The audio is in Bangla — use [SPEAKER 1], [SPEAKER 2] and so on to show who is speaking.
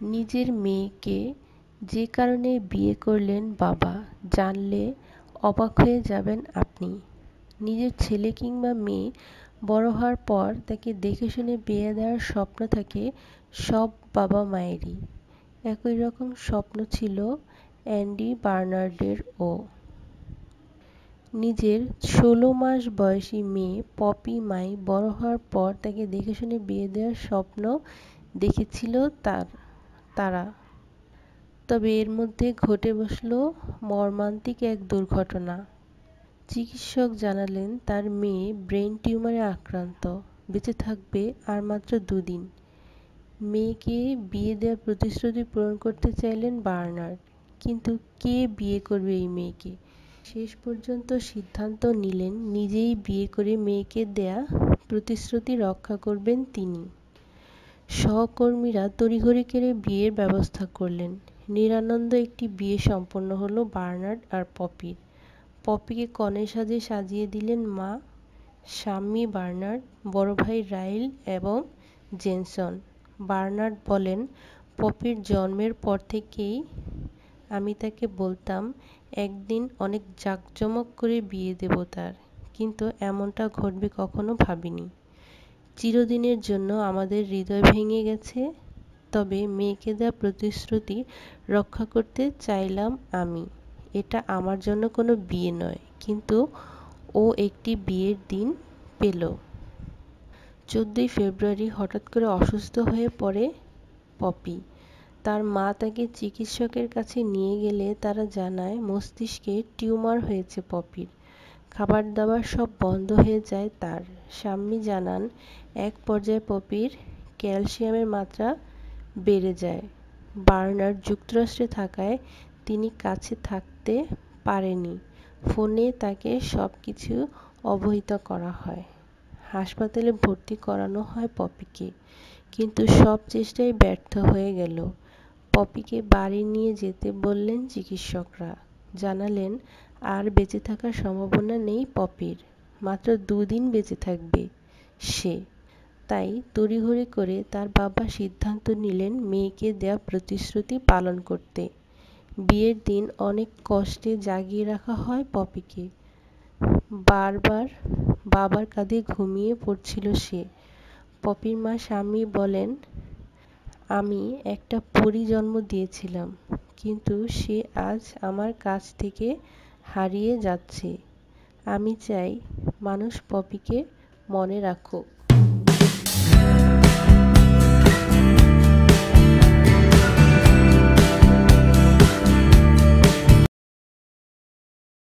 [SPEAKER 1] নিজের মেয়েকে যে কারণে বিয়ে করলেন বাবা, জানলে অবাক হয়ে যাবেন আপনি। নিজের ছেলে কিংবা মেয়ে বড় হওয়ার পর তাকে দেখে শুনে বিয়ে দেওয়ার স্বপ্ন থাকে সব বাবা মায়েরই। একই রকম স্বপ্ন ছিল অ্যান্ডি বার্নার্ডেরও নিজের ষোলো মাস বয়সী মেয়ে পপি মাই বড় হওয়ার পর তাকে দেখেশুনে বিয়ে দেওয়ার স্বপ্ন দেখেছিল তার। তারা। তবে এর মধ্যে ঘটে বসল মর্মান্তিক এক দুর্ঘটনা। চিকিৎসক জানালেন, তার মেয়ে ব্রেন টিউমারে আক্রান্ত, বেঁচে থাকবে আর মাত্র দুদিন। মেয়েকে বিয়ে দেওয়ার প্রতিশ্রুতি পূরণ করতে চাইলেন বার্নার্ড, কিন্তু কে বিয়ে করবে এই মেয়েকে? শেষ পর্যন্ত সিদ্ধান্ত নিলেন, নিজেই বিয়ে করে মেয়েকে দেয়া প্রতিশ্রুতি রক্ষা করবেন তিনি। সহকর্মীরা তড়িঘড়ি করে বিয়ের ব্যবস্থা করলেন। নিরানন্দ একটি বিয়ে সম্পন্ন হলো বার্নার্ড আর পপির। পপিকে কনের সাজে সাজিয়ে দিলেন মা, স্বামী বার্নার্ড, বড় ভাই রাইল এবং জেনসন। বার্নার্ড বলেন, পপির জন্মের পর থেকেই আমি তাকে বলতাম, একদিন অনেক জাঁকজমক করে বিয়ে দেব তার। কিন্তু এমনটা ঘটবে কখনো ভাবিনি। চিরদিনের জন্য আমাদের হৃদয় ভেঙে গেছে, তবে মেয়েকে দেওয়া প্রতিশ্রুতি রক্ষা করতে চাইলাম আমি। এটা আমার জন্য কোনো বিয়ে নয়, কিন্তু ও একটি বিয়ের দিন পেল। চোদ্দই ফেব্রুয়ারি হঠাৎ করে অসুস্থ হয়ে পড়ে পপি। তার মা তাকে চিকিৎসকের কাছে নিয়ে গেলে তারা জানায়, মস্তিষ্কে টিউমার হয়েছে পপির। খাবার দাবার সব বন্ধ হয়ে যায় তার। স্বামী জানান, এক পর্যায়ে পপির ক্যালসিয়ামের মাত্রা বেড়ে যায়। বার্নার যুক্তরাষ্ট্রে থাকায় তিনি কাছে থাকতে পারেনি। ফোনে তাকে সব কিছু অবহিত করা হয়। হাসপাতালে ভর্তি করানো হয় পপিকে, কিন্তু সব চেষ্টাই ব্যর্থ হয়ে গেল। পপিকে বাড়ি নিয়ে যেতে বললেন চিকিৎসকরা। জানালেন, আর বেঁচে থাকার সম্ভাবনা নেই পপির, মাত্র দুদিন বেঁচে থাকবে সে। তাই তড়িঘড়ি করে তার বাবা সিদ্ধান্ত নিলেন মেয়েকে দেয়া প্রতিশ্রুতি পালন করতে। বিয়ের দিন অনেক কষ্টে জাগিয়ে রাখা হয় পপিকে। বারবার বাবার কাঁধে ঘুমিয়ে পড়ছিল সে। পপির মা স্বামী বলেন, আমি একটা পরী জন্ম দিয়েছিলাম। কিন্তু সে আজ আমার কাছ থেকে হারিয়ে যাচ্ছে। আমি চাই মানুষ পপিকে মনে রাখুক।